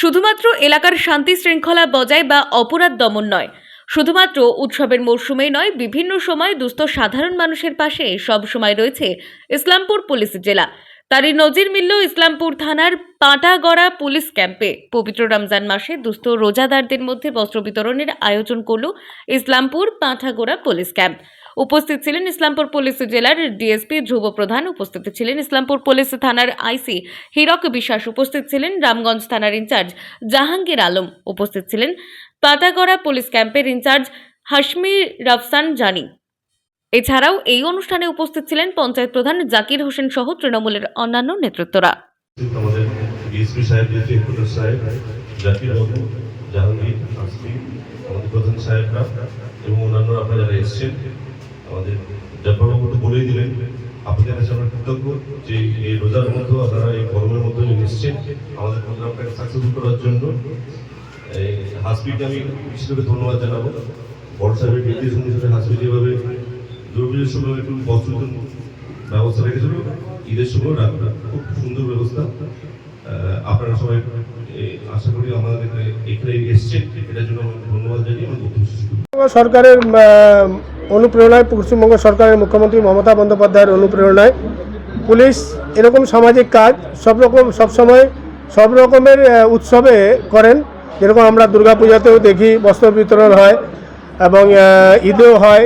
শুধুমাত্র এলাকার শান্তি শৃঙ্খলা বজায় বা অপরাধ দমন নয়, শুধুমাত্র উৎসবের মরশুমেই নয়, বিভিন্ন সময় দুস্থ সাধারণ মানুষের পাশে সব সময় রয়েছে ইসলামপুর পুলিশ জেলা। তারই নজির মিলল ইসলামপুর থানার পাটাগড়া পুলিশ ক্যাম্পে। পবিত্র রমজান মাসে দুস্থ রোজাদারদের মধ্যে বস্ত্র বিতরণের আয়োজন করল ইসলামপুর পাঠাগোড়া পুলিশ ক্যাম্প। উপস্থিত ছিলেন ইসলামপুর পুলিশ জেলার ডিএসপি ধ্রুব প্রধান। উপস্থিত ছিলেন ইসলামপুর পুলিশ থানার আইসি হীরক বিশ্বাস। উপস্থিত ছিলেন রামগঞ্জ থানার ইনচার্জ জাহাঙ্গীর আলম। উপস্থিত ছিলেন পাতাগড়া পুলিশ ক্যাম্পের ইনচার্জ হাসমি রফসান জানি। এছাড়াও এই অনুষ্ঠানে উপস্থিত ছিলেন পঞ্চায়েত প্রধান জাকির হোসেন সহ তৃণমূলের অন্যান্য নেতৃত্বরা। জাহাঙ্গীর আসমি আমাদের প্রধান সাহেবরা এবং অন্যান্য আপনারা যারা এসছেন আমাদের জব্বাবাবু বলেই দিলেন। আপনাদের কাছে আমরা কৃতজ্ঞ যে এই রোজার মধ্যে আপনারা এই গরমের মধ্যে এসছেন। আমাদের প্রোগ্রামটাকে সাকসেসফুল করার জন্য। এই হাসপিকে আমি বিশেষভাবে ধন্যবাদ জানাব। বড় সাহেবের নির্দেশন হিসেবে হাসপি যেভাবে দুর্গের সময় একটু বস্ত্র ব্যবস্থা রেখেছিল, ঈদের সময় রাখবে খুব সুন্দর ব্যবস্থা। আপনারা সবাই আশা করি আমাদের এখানে এসছেন। এটার জন্য আমি ধন্যবাদ জানিয়ে পশ্চিমবঙ্গ সরকারের অনুপ্রেরণায় পশ্চিমবঙ্গ সরকারের মুখ্যমন্ত্রী মমতা বন্দ্যোপাধ্যায়ের অনুপ্রেরণায় পুলিশ এরকম সামাজিক কাজ সব রকম সবসময় সব রকমের উৎসবে করেন। যেরকম আমরা দুর্গাপূজাতেও দেখি, বস্ত্র বিতরণ হয় এবং ঈদেও হয়,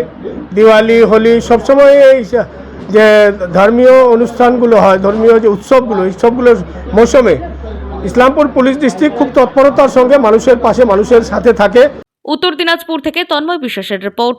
দিওয়ালি, হোলি সবসময় এই যে ধর্মীয় অনুষ্ঠানগুলো হয়, ধর্মীয় যে উৎসবগুলো উৎসবগুলোর মৌসুমে ইসলামপুর পুলিশ ডিস্ট্রিক্ট খুব তৎপরতার সঙ্গে মানুষের পাশে, মানুষের সাথে থাকে। উত্তর দিনাজপুর থেকে তন্ময় বিশ্বাসের রিপোর্ট।